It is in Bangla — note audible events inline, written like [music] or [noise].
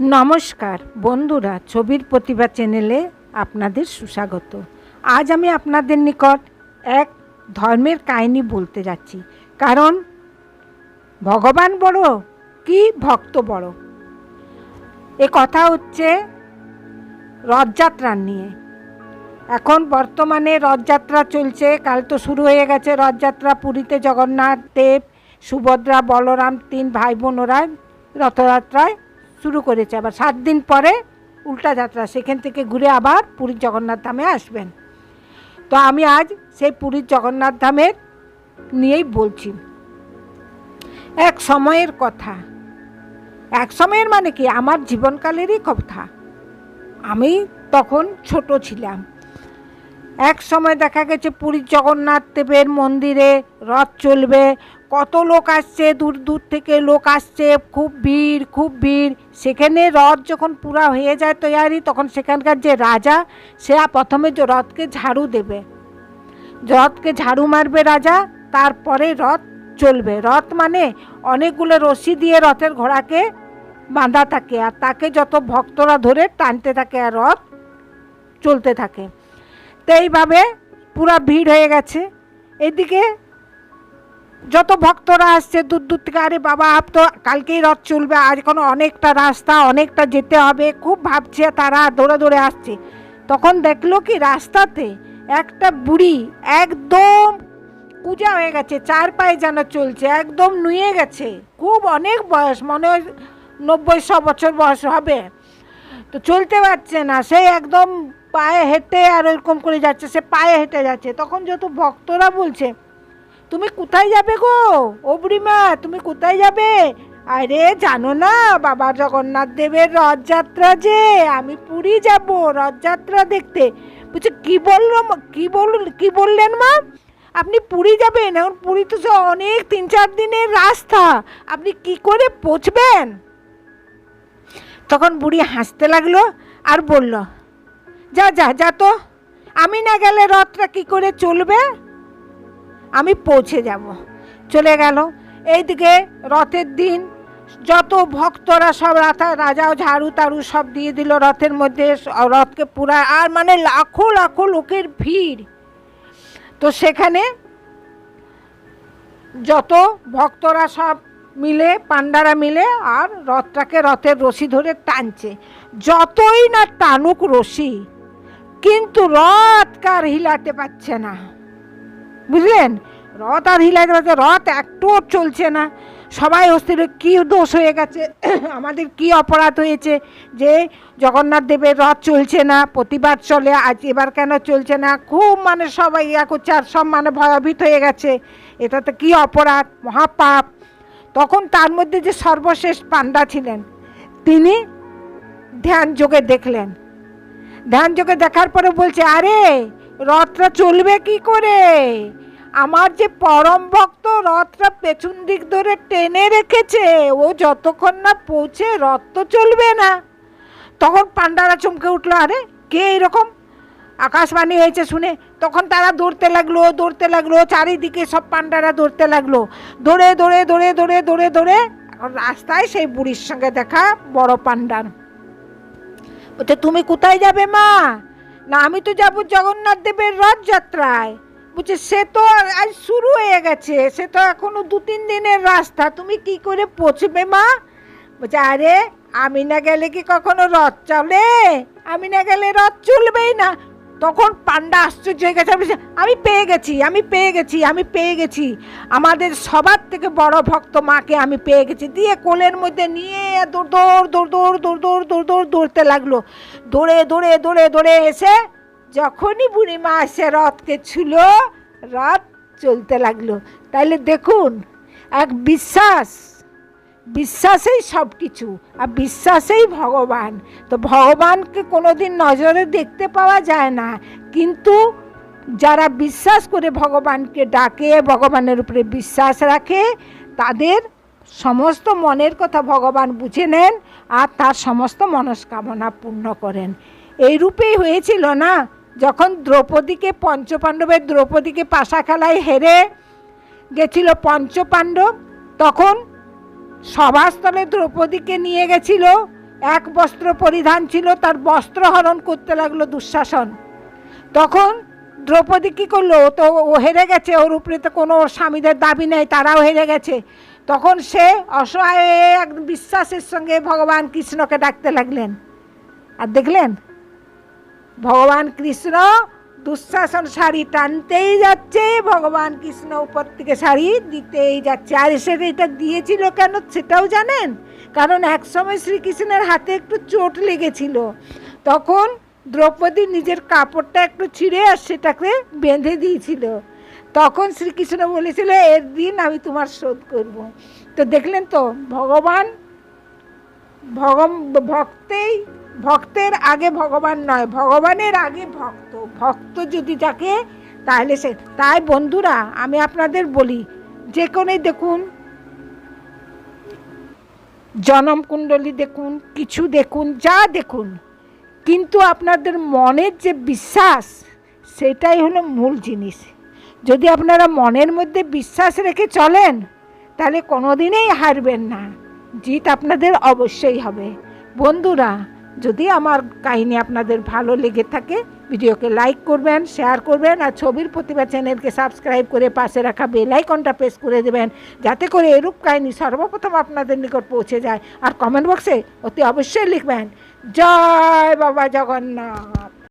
নমস্কার বন্ধুরা, ছবির প্রতিভা চ্যানেলে আপনাদের সুস্বাগত। আজ আমি আপনাদের নিকট এক ধর্মের কাহিনী বলতে যাচ্ছি। কারণ, ভগবান বড়, কি ভক্ত বড়? এ কথা হচ্ছে রথযাত্রার নিয়ে। এখন বর্তমানে রথযাত্রা চলছে, কাল তো শুরু হয়ে গেছে রথযাত্রা। পুরীতে জগন্নাথ দেব, সুভদ্রা, বলরাম তিন ভাই বোন ওরা রথযাত্রায় শুরু করেছে। আবার সাত দিন পরে উল্টা যাত্রা, সেখান থেকে ঘুরে আবার পুরীর জগন্নাথ ধামে আসবেন। তো আমি আজ সেই পুরীর জগন্নাথ ধামের নিয়েই বলছি। এক সময়ের কথা। এক সময়ের মানে কি? আমার জীবনকালেরই কথা। আমি তখন ছোট ছিলাম। এক সময় দেখা গেছে পুরীর জগন্নাথ দেবের মন্দিরে রথ চলবে কত লোক আসছে, দূর দূর থেকে লোক আসছে, খুব ভিড় খুব ভিড়। সেখানে রথ যখন পুরা হয়ে যায় তৈয়ারি, তখন সেখানকার যে রাজা, সে প্রথমে রথকে ঝাড়ু দেবে। রথকে ঝাড়ু মারবে রাজা, তারপরে রথ চলবে। রথ মানে অনেকগুলো রশি দিয়ে রথের ঘোড়াকে বাঁধা থাকে আর তাকে যত ভক্তরা ধরে টানতে থাকে আর রথ চলতে থাকে। তো এইভাবে পুরা ভিড় হয়ে গেছে। এদিকে যত ভক্তরা আসছে, দূর দূর থেকে, আরে বাবা, আপ তো, কালকেই রথ চলবে আজ এখন অনেকটা রাস্তা, অনেকটা যেতে হবে। খুব ভাবছে তারা, দৌড়ে দৌড়ে আসছে। তখন দেখল কি, রাস্তাতে একটা বুড়ি একদম পূজা হয়ে গেছে চার পায়ে যেন চলছে, একদম নুয়ে গেছে। খুব অনেক বয়স, মনে হয় নব্বই, শ বছর বয়স হবে। তো চলতে পারছে না, সে একদম পায়ে হেঁটে আর ওরকম করে যাচ্ছে, সে পায়ে হেঁটে যাচ্ছে। তখন যত ভক্তরা বলছে তুমি কোথায় যাবে গো? ও বুড়িমা, তুমি কোথায় যাবে? আরে জানো না, বাবা জগন্নাথ দেবের রথযাত্রা যে, আমি পুরী যাব রথযাত্রা দেখতে। বলছে, কি বলল কি বল কি বললেন মা? আপনি পুরী যাবেন, এখন পুরী তো অনেক তিন চার দিনের রাস্তা। আপনি কি করে পৌঁছবেন? তখন বুড়ি হাসতে লাগল আর বলল, যা যা যা তো, আমি না গেলে রথটা কি করে চলবে? আমি পৌঁছে যাব। চলে গেল। এইদিকে রথের দিন, যত ভক্তরা সব রাথা রাজাও ঝাড়ু তাড়ু সব দিয়ে দিল রথের মধ্যে। রথকে পুরা, আর মানে লাখো লাখো লোকের ভিড়। তো সেখানে যত ভক্তরা সব মিলে পান্ডারা মিলে, আর রথটাকে রথের রশি ধরে টানছে। যতই না টানুক রশি, কিন্তু রথ কার হিলাতে পারছে না। বুঝলেন? রথ আর হিলাতে পারছে রথ একটুও চলছে না। সবাই অস্থির কী দোষ হয়ে গেছে? [clears throat] আমাদের কি অপরাধ হয়েছে? যে জগন্নাথ দেবের রথ চলছে না, প্রতিবাদ চলে, আজ এবার কেন চলছে না? খুব মানে সবাই ইয়া করছে আর সব মানে ভয়ভীত হয়ে গেছে। এটা তো কী অপরাধ? মহাপাপ। তখন তার মধ্যে যে সর্বশেষ পান্ডা ছিলেন, তিনি ধ্যান যোগে দেখলেন। ধ্যান যোগে দেখার পরে বলছে, আরে রথটা চলবে কি করে? আমার যে পরম ভক্ত রথটা পেছন দিক ধরে টেনে রেখেছে, ও যতক্ষণ না পৌঁছে রথ তো চলবে না। তখন পান্ডারা চমকে উঠল, আরে, কে এরকম? আকাশবাণী হয়েছে শুনে। তখন তারা দৌড়তে লাগল দৌড়তে লাগল, চারিদিকে সব পান্ডারা দৌড়তে লাগল। দৌড়ে দৌড়ে দৌড়ে দৌড়ে দৌড়ে দৌড়ে রাস্তায় সেই বুড়ির সঙ্গে দেখা বড় পান্ডার বলছে, তুমি কোথায় যাবে মা? না, আমি তো যাব জগন্নাথ দেবের রথযাত্রায়। বলছে সে তো আজ শুরু হয়ে গেছে, সে তো এখনও দু তিন দিনের রাস্তা। তুমি কি করে পৌঁছবে, মা? বলছে, আরে, আমি না গেলে কি কখনো রথ চলে? আমি না গেলে রথ চলবেই না। তখন পান্ডা আশ্চর্য হয়ে গেছে। বলছে, আমি পেয়ে গেছি আমি পেয়ে গেছি আমি পেয়ে গেছি। আমাদের সবার থেকে বড় ভক্ত মাকে আমি পেয়ে গেছি। দিয়ে কোলের মধ্যে নিয়ে দৌড় দৌড় দৌড় দৌড় দৌড় দৌড় দৌড় দৌড় দৌড়তে লাগল। দৌড়ে দৌড়ে দৌড়ে দৌড়ে এসে যখনই বুড়িমা এসে রথকে ছিল রথ চলতে লাগল। তাইলে দেখুন এক বিশ্বাস। বিশ্বাসেই সব কিছু আর বিশ্বাসেই ভগবান। তো ভগবানকে কোনোদিন নজরে দেখতে পাওয়া যায় না, কিন্তু যারা বিশ্বাস করে ভগবানকে ডাকে, ভগবানের উপরে বিশ্বাস রাখে, তাদের সমস্ত মনের কথা ভগবান বুঝে নেন আর তার সমস্ত মনস্কামনা পূর্ণ করেন। এই রূপেই হয়েছিল না, যখন দ্রৌপদীকে, পঞ্চপাণ্ডবের দ্রৌপদীকে পাশা খেলায় হেরে গেছিল পঞ্চপাণ্ডব, তখন সভাস্থলে দ্রৌপদীকে নিয়ে গেছিল। এক বস্ত্র পরিধান ছিল, তার বস্ত্র হরণ করতে লাগল দুঃশাসন। তখন দ্রৌপদী কী করল? তো, ও হেরে গেছে, ওর উপরে তো কোনো ওর স্বামীদের দাবি নেই, তারাও হেরে গেছে। তখন সে অসহায় হয়ে এক বিশ্বাসের সঙ্গে ভগবান কৃষ্ণকে ডাকতে লাগলেন। আর দেখলেন, ভগবান কৃষ্ণ দুঃশাসন শাড়ি টানতেই যাচ্ছে, ভগবান কৃষ্ণ উপর থেকে শাড়ি দিতেই যাচ্ছে। আর এসে এটা দিয়েছিল কেন সেটাও জানেন? কারণ একসময় শ্রীকৃষ্ণের হাতে একটু চোট লেগেছিল। তখন দ্রৌপদী নিজের কাপড়টা একটু ছিঁড়ে আর সেটাকে বেঁধে দিয়েছিল। তখন শ্রীকৃষ্ণ বলেছিল, এর দিন আমি তোমার শোধ করব। তো দেখলেন তো, ভগবান ভগম ভক্তেই ভক্তের আগে ভগবান নয়, ভগবানের আগে ভক্ত। ভক্ত যদি থাকে, তাহলে সে তাই বন্ধুরা, আমি আপনাদের বলি, যে কোনোই দেখুন, জনম কুণ্ডলী দেখুন, কিছু দেখুন, যা দেখুন, কিন্তু আপনাদের মনের যে বিশ্বাস, সেটাই হলো মূল জিনিস। যদি আপনারা মনের মধ্যে বিশ্বাস রেখে চলেন, তাহলে কোনোদিনেই হারবেন না। জিত আপনাদের অবশ্যই হবে। বন্ধুরা যদি আমার কাহিনী আপনাদের ভালো লেগে থাকে, ভিডিওকে লাইক করবেন, শেয়ার করবেন, আর ছবির প্রতিভা চ্যানেলকে সাবস্ক্রাইব করে পাশে রাখা বেলাইকনটা প্রেস করে দেবেন, যাতে করে এরূপ কাহিনী সর্বপ্রথম আপনাদের নিকট পৌঁছে যায়। আর কমেন্ট বক্সে অতি অবশ্যই লিখবেন, জয় বাবা জগন্নাথ!